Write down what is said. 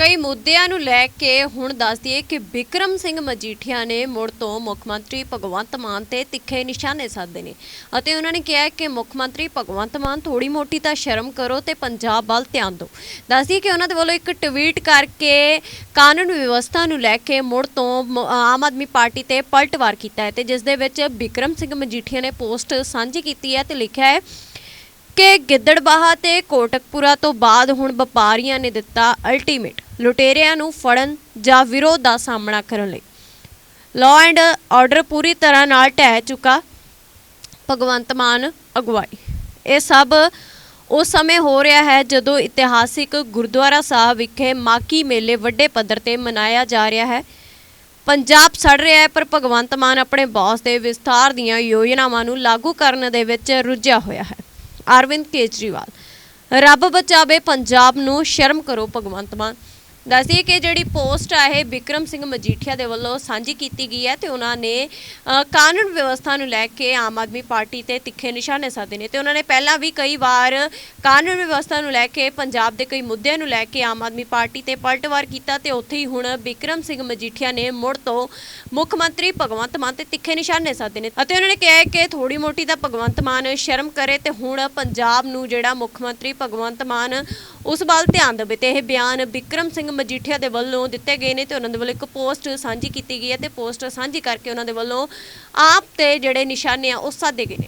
ਕਈ ਮੁੱਦਿਆਂ ਨੂੰ ਲੈ ਕੇ ਹੁਣ ਦੱਸ ਦਈਏ ਕਿ ਵਿਕਰਮ ਸਿੰਘ ਮਜੀਠੀਆ ਨੇ ਮੁੜ ਤੋਂ ਮੁੱਖ ਮੰਤਰੀ ਭਗਵੰਤ ਮਾਨ ਤੇ ਤਿੱਖੇ ਨਿਸ਼ਾਨੇ ਸਾਧੇ ਨੇ। ਅਤੇ ਉਹਨਾਂ ਨੇ ਕਿਹਾ ਕਿ ਮੁੱਖ ਮੰਤਰੀ ਭਗਵੰਤ ਮਾਨ ਥੋੜੀ ਮੋਟੀ ਤਾਂ ਸ਼ਰਮ ਕਰੋ ਤੇ ਪੰਜਾਬ ਵੱਲ ਧਿਆਨ ਦਿਓ। ਦੱਸ ਦਈਏ ਕਿ ਉਹਨਾਂ ਦੇ ਵੱਲੋਂ ਇੱਕ ਟਵੀਟ ਕਰਕੇ ਕਾਨੂੰਨ ਵਿਵਸਥਾ ਨੂੰ ਲੈ ਕੇ ਮੁੜ ਤੋਂ ਆਮ ਆਦਮੀ ਪਾਰਟੀ ਤੇ ਪਲਟਵਾਰ ਕੀਤਾ ਹੈ ਤੇ ਜਿਸ ਦੇ ਵਿੱਚ ਵਿਕਰਮ ਸਿੰਘ ਮਜੀਠੀਆ ਨੇ ਪੋਸਟ ਸਾਂਝੀ ਕੀਤੀ ਹੈ ਤੇ ਲਿਖਿਆ ਹੈ ਕਿ ਗਿੱਦੜਬਾਹਾ ਤੇ ਕੋਟਕਪੁਰਾ ਤੋਂ ਬਾਅਦ ਹੁਣ ਵਪਾਰੀਆਂ ਨੇ ਦਿੱਤਾ ਅਲਟੀਮੇਟ ਲੁਟੇਰਿਆਂ ਨੂੰ ਫੜਨ ਜਾਂ ਵਿਰੋਧ ਦਾ ਸਾਹਮਣਾ ਕਰਨ ਲਈ। ਲਾਅ ਐਂਡ ਆਰਡਰ ਪੂਰੀ ਤਰ੍ਹਾਂ ਨਾਲ ਢਹਿ ਚੁੱਕਾ ਭਗਵੰਤ ਮਾਨ ਅਗਵਾਈ। ਇਹ ਸਭ ਉਸ ਸਮੇਂ ਹੋ ਰਿਹਾ ਹੈ ਜਦੋਂ ਇਤਿਹਾਸਿਕ ਗੁਰਦੁਆਰਾ ਸਾਹਿਬ ਵਿਖੇ ਮਾਕੀ ਮੇਲੇ ਵੱਡੇ ਪੱਧਰ ਤੇ ਮਨਾਇਆ ਜਾ ਰਿਹਾ ਹੈ। ਪੰਜਾਬ ਸੜ ਰਿਹਾ ਹੈ, ਪਰ ਭਗਵੰਤ ਮਾਨ ਆਪਣੇ ਬੌਸ ਦੇ ਵਿਸਥਾਰ ਦੀਆਂ ਯੋਜਨਾਵਾਂ ਨੂੰ ਲਾਗੂ ਕਰਨ ਦੇ ਵਿੱਚ ਰੁੱਝਿਆ ਹੋਇਆ ਹੈ। ਅਰਵਿੰਦ ਕੇਜਰੀਵਾਲ, ਰੱਬ ਬਚਾਵੇ ਪੰਜਾਬ ਨੂੰ, ਸ਼ਰਮ ਕਰੋ ਭਗਵੰਤ ਮਾਨ। ਦੱਸਦੀ ਕਿ ਜਿਹੜੀ ਪੋਸਟ ਆ, ਇਹ ਵਿਕਰਮ ਸਿੰਘ ਮਜੀਠੀਆ ਦੇ ਵੱਲੋਂ ਸਾਂਝੀ ਕੀਤੀ ਗਈ ਹੈ ਤੇ ਉਹਨਾਂ ਨੇ ਕਾਨੂੰਨ ਵਿਵਸਥਾ ਨੂੰ ਲੈ ਕੇ ਆਮ ਆਦਮੀ ਪਾਰਟੀ ਤੇ ਤਿੱਖੇ ਨਿਸ਼ਾਨੇ ਸਾਧੇ ਨੇ ਤੇ ਉਹਨਾਂ ਨੇ ਪਹਿਲਾਂ ਵੀ ਕਈ ਵਾਰ ਕਾਨੂੰਨ ਵਿਵਸਥਾ ਨੂੰ ਲੈ ਕੇ, ਪੰਜਾਬ ਦੇ ਕਈ ਮੁੱਦਿਆਂ ਨੂੰ ਲੈ ਕੇ ਆਮ ਆਦਮੀ ਪਾਰਟੀ ਤੇ ਪਲਟਵਾਰ ਕੀਤਾ ਤੇ ਉੱਥੇ ਹੀ ਹੁਣ ਵਿਕਰਮ ਸਿੰਘ ਮਜੀਠੀਆ ਨੇ ਮੁੜ ਤੋਂ ਮੁੱਖ ਮੰਤਰੀ ਭਗਵੰਤ ਮਾਨ ਤੇ ਤਿੱਖੇ ਨਿਸ਼ਾਨੇ ਸਾਧੇ ਨੇ ਅਤੇ ਉਹਨਾਂ ਨੇ ਕਿਹਾ ਕਿ ਥੋੜੀ ਮੋਟੀ ਤਾਂ ਭਗਵੰਤ ਮਾਨ ਸ਼ਰਮ ਕਰੇ ਤੇ ਹੁਣ ਪੰਜਾਬ ਨੂੰ ਜਿਹੜਾ ਮੁੱਖ ਮੰਤਰੀ ਭਗਵੰਤ ਮਾਨ ਉਸ ਵੱਲ ਧਿਆਨ ਦੇਵੇ ਤੇ ਇਹ ਬਿਆਨ ਵਿਕਰਮ ਸਿੰਘ ਮਜੀਠੀਆ ਦੇ ਵੱਲੋਂ ਦਿੱਤੇ ਗਏ ਨੇ ਤੇ ਉਹਨਾਂ ਦੇ ਵੱਲੋਂ ਇੱਕ ਪੋਸਟ ਸਾਂਝੀ ਕੀਤੀ ਗਈ ਹੈ ਤੇ ਪੋਸਟ ਸਾਂਝੀ ਕਰਕੇ ਉਹਨਾਂ ਦੇ ਵੱਲੋਂ ਆਪ ਤੇ ਜਿਹੜੇ ਨਿਸ਼ਾਨੇ ਆ, ਉਹ ਸਾਧੇ ਗਏ ਨੇ।